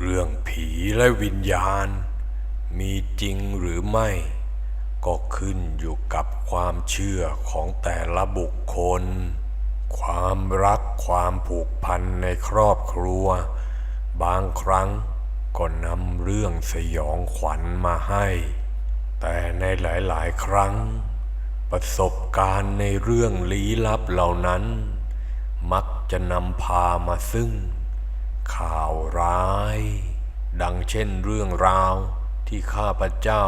เรื่องผีและวิญญาณ มีจริงหรือไม่ ก็ขึ้นอยู่กับความเชื่อของแต่ละบุคคล ความรักความผูกพันในครอบครัว บางครั้งก็นำเรื่องสยองขวัญมาให้ แต่ในหลาย ๆ ครั้ง ประสบการณ์ในเรื่องลี้ลับเหล่านั้น มักจะนำพามาซึ่ง ข่าวร้าย ดังเช่นเรื่องราวที่ข้าพเจ้า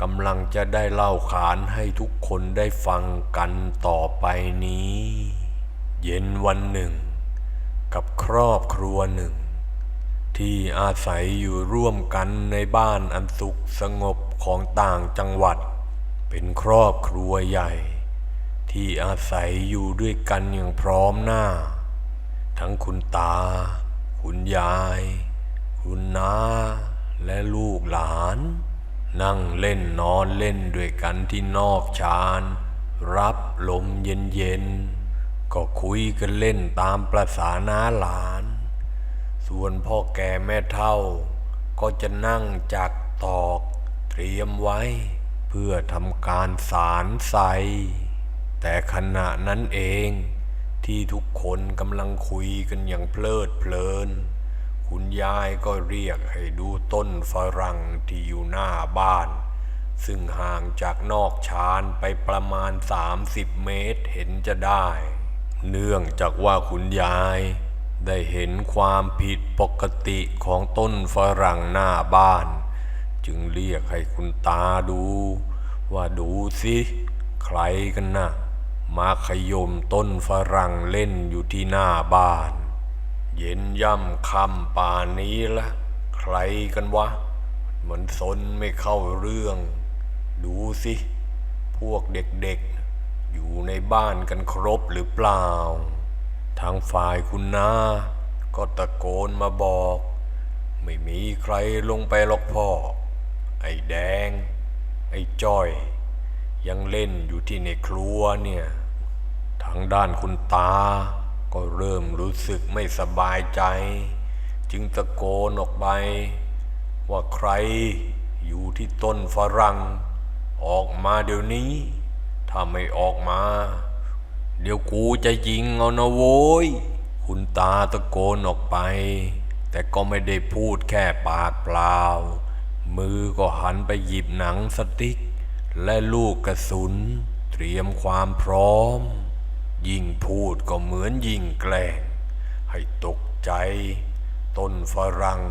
กำลังจะได้เล่าขานให้ทุกคนได้ฟังกันต่อไปนี้ เย็นวันหนึ่ง กับครอบครัวหนึ่ง ที่อาศัยอยู่ร่วมกันในบ้านอันสุขสงบของต่างจังหวัด เป็นครอบครัวใหญ่ ที่อาศัยอยู่ด้วยกันอย่างพร้อมหน้า ทั้งคุณตา คุณยาย คุณน้า และลูกหลาน นั่งเล่นนอนเล่นด้วยกันที่นอกชานรับลมเย็นๆ ก็คุยกันเล่นตามประษาน้าหลาน ส่วนพ่อแก่แม่เท่า ก็จะนั่งจักตอกเตรียมไว้ เพื่อทำการสารใสแต่ขณะนั้นเอง ที่ทุกคนกำลังคุยกันอย่างเพลิดเพลิน คุณยายก็เรียกให้ดูต้นฝรั่งที่อยู่หน้าบ้าน ซึ่งห่างจากนอกชานไปประมาณ 30 เมตรเห็นจะได้ เนื่องจากว่าคุณยายได้เห็นความผิดปกติของต้นฝรั่งหน้าบ้าน จึงเรียกให้คุณตาดู ว่าดูสิ ใครกันนะ่ะ มาขยมต้นฝรั่งเล่นอยู่ที่หน้าบ้าน เย็นย่ำค่ำป่านนี้ละใครกันวะเหมือนสนไม่เข้าเรื่อง ดูสิ พวกเด็กๆ อยู่ในบ้านกันครบหรือเปล่า ทางฝ่ายคุณนาก็ตะโกนมาบอก ไม่มีใครลงไปหรอกพ่อ ไอ้แดง ไอ้จ้อย ยังเล่นอยู่ที่ในครัวเนี่ย ทางด้านคุณตา ก็เริ่มรู้สึกไม่สบายใจ จึงตะโกนออกไป ว่าใครอยู่ที่ต้นฝรั่ง ออกมาเดี๋ยวนี้ ถ้าไม่ออกมา เดี๋ยวกูจะยิงเอานะโว้ย คุณตาตะโกนออกไป แต่ก็ไม่ได้พูดแค่ปากเปล่า มือก็หันไปหยิบหนังสติ๊ก และลูกกระสุน เตรียมความพร้อม ยิ่งพูดก็เหมือนยิ่งแกล้ง ให้ตกใจ ต้นฝรั่ง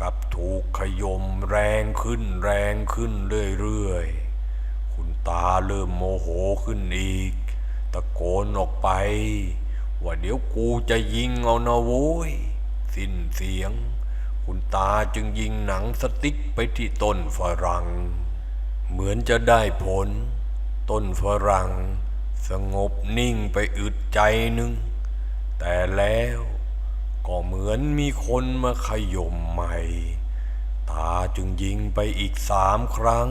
กับถูกขยมแรงขึ้นแรงขึ้นเรื่อยๆ คุณตาเริ่มโมโหขึ้นอีก ตะโกนออกไป ว่าเดี๋ยวกูจะยิงเอานะโว้ย สิ้นเสียง คุณตาจึงยิงหนังสติ๊กไปที่ต้นฝรั่ง เหมือนจะได้ผล ต้นฝรั่ง สงบนิ่งไปอึดใจหนึ่งแต่แล้วก็เหมือนมีคนมาขย่มใหม่ ตาจึงยิงไปอีกสามครั้ง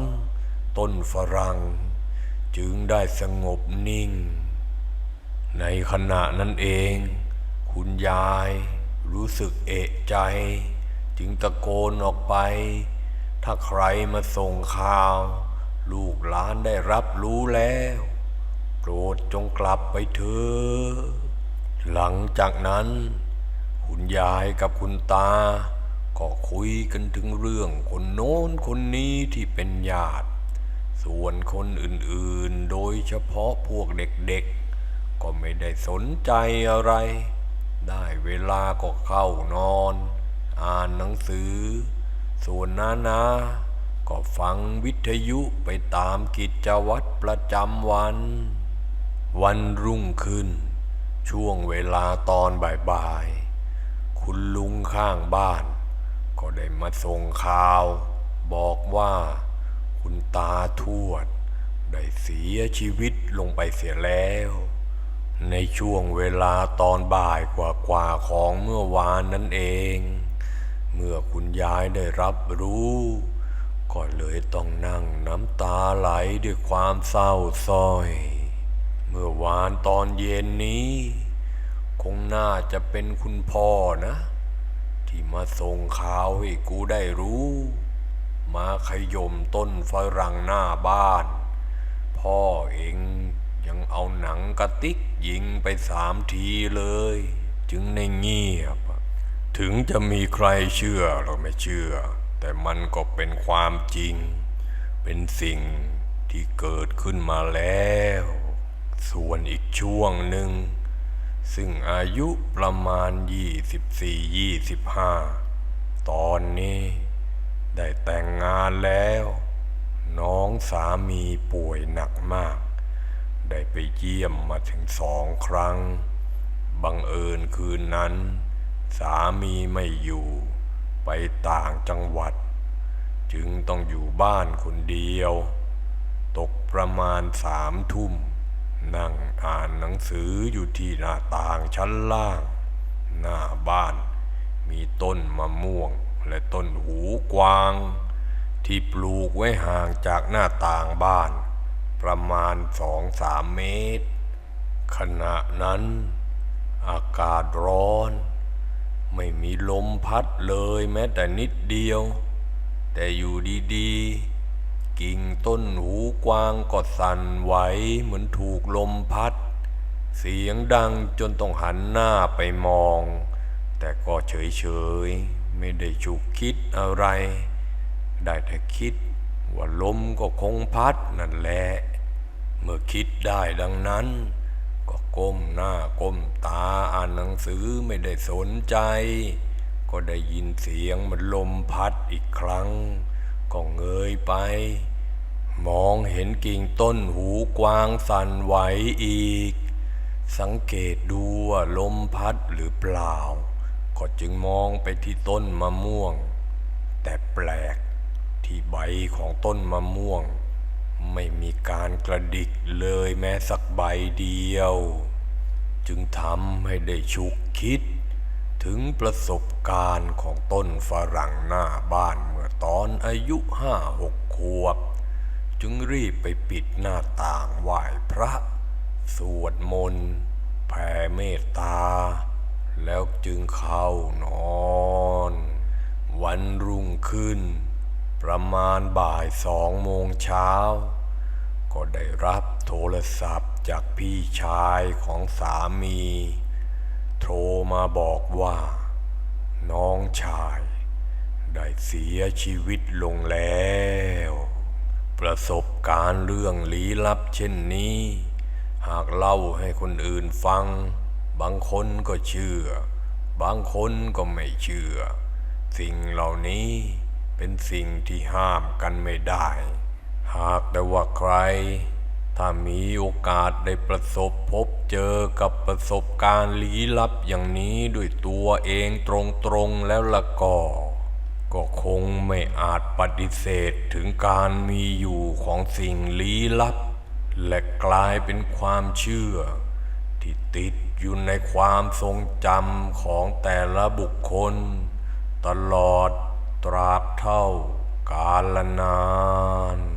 ต้นฝรั่ง จึงได้สงบนิ่ง ในขณะนั้นเอง คุณยายรู้สึกเอะใจ จึงตะโกนออกไป ถ้าใครมาส่งข่าว ลูกหลานได้รับรู้แล้ว โปรดจงกลับไปเถอะหลังจากนั้น คุณยายกับคุณตา ก็คุยกันถึงเรื่องคนโน้นคนนี้ที่เป็นญาติ ส่วนคนอื่นๆ โดยเฉพาะพวกเด็กๆ ก็ไม่ได้สนใจอะไร ได้เวลาก็เข้านอน อ่านหนังสือ ส่วนนานา ก็ฟังวิทยุไปตามกิจวัตรประจำวัน วันรุ่งขึ้น ช่วงเวลาตอนบ่าย ๆ คุณลุงข้างบ้าน ก็ได้มาส่งข่าว บอกว่า คุณตาทวด ได้เสียชีวิตลงไปเสียแล้ว ในช่วงเวลาตอนบ่ายกว่าๆของเมื่อวานนั่นเอง เมื่อคุณยายได้รับรู้ ก็เลยต้องนั่งน้ำตาไหลด้วยความเศร้าส้อย เมื่อวานตอนเย็นนี้ คงน่าจะเป็นคุณพ่อนะ ที่มาส่งข่าวให้กูได้รู้ มาขย่มต้นฝรั่งหน้าบ้าน พ่อเองยังเอาหนังกระติกยิงไปสามทีเลย จึงในเงียบ ถึงจะมีใครเชื่อหรือไม่เชื่อ แต่มันก็เป็นความจริง เป็นสิ่งที่เกิดขึ้นมาแล้ว ส่วนอีกช่วงหนึ่ง ซึ่งอายุประมาณ 24-25 ตอนนี้ได้แต่งงานแล้ว น้องสามีป่วยหนักมาก ได้ไปเยี่ยมมาถึงสองครั้ง บังเอิญคืนนั้น สามีไม่อยู่ ไปต่างจังหวัด จึงต้องอยู่บ้านคนเดียว ตกประมาณสามทุ่ม นั่งอ่านหนังสืออยู่ที่หน้าต่างชั้นล่าง หน้าบ้านมีต้นมะม่วงและต้นหูกวาง ที่ปลูกไว้ห่างจากหน้าต่างบ้าน ประมาณสองสามเมตร ขณะนั้น อากาศร้อน ไม่มีลมพัดเลยแม้แต่นิดเดียว แต่อยู่ดีๆ กิ่งต้นหูกวางก็สั่นไหวเหมือนถูกลมพัด เสียงดังจนต้องหันหน้าไปมอง แต่ก็เฉยๆ ไม่ได้ฉุกคิดอะไร ได้แต่คิดว่าลมก็คงพัดนั่นแหละ เมื่อคิดได้ดังนั้น ก้มหน้าก้มตาอ่านหนังสือไม่ได้สนใจ ก็ได้ยินเสียงมันลมพัดอีกครั้ง ก็เงยไป มองเห็นกิ่งต้นหูกวางสั่นไหวอีก สังเกตดูว่าลมพัดหรือเปล่า ก็จึงมองไปที่ต้นมะม่วง แต่แปลกที่ใบของต้นมะม่วงไม่มีการกระดิกเลยแม้สักใบเดียว จึงทำให้ได้ฉุกคิด ถึงประสบการณ์ของต้นฝรั่งหน้าบ้านเมื่อตอนอายุห้าหกขวบ จึงรีบไปปิดหน้าต่างไหว้พระ สวดมนต์แผ่เมตตา แล้วจึงเข้านอน วันรุ่งขึ้น ประมาณบ่ายสองโมงเช้า ก็ได้รับโทรศัพท์ จากพี่ชายของสามี โทรมาบอกว่า น้องชาย ได้เสียชีวิตลงแล้ว ประสบการณ์เรื่องลี้ลับเช่นนี้ หากเล่าให้คนอื่นฟัง บางคนก็เชื่อ บางคนก็ไม่เชื่อ สิ่งเหล่านี้เป็นสิ่งที่ห้ามกันไม่ได้ หากแต่ว่าใคร ถ้ามีโอกาสได้ประสบพบเจอกับประสบการณ์ลี้ลับอย่างนี้ด้วยตัวเองตรงๆแล้วละก็ ก็คงไม่อาจปฏิเสธถึงการมีอยู่ของสิ่งลี้ลับ และกลายเป็นความเชื่อ ที่ติดอยู่ในความทรงจำของแต่ละบุคคล ตลอดตราบเท่ากาลนาน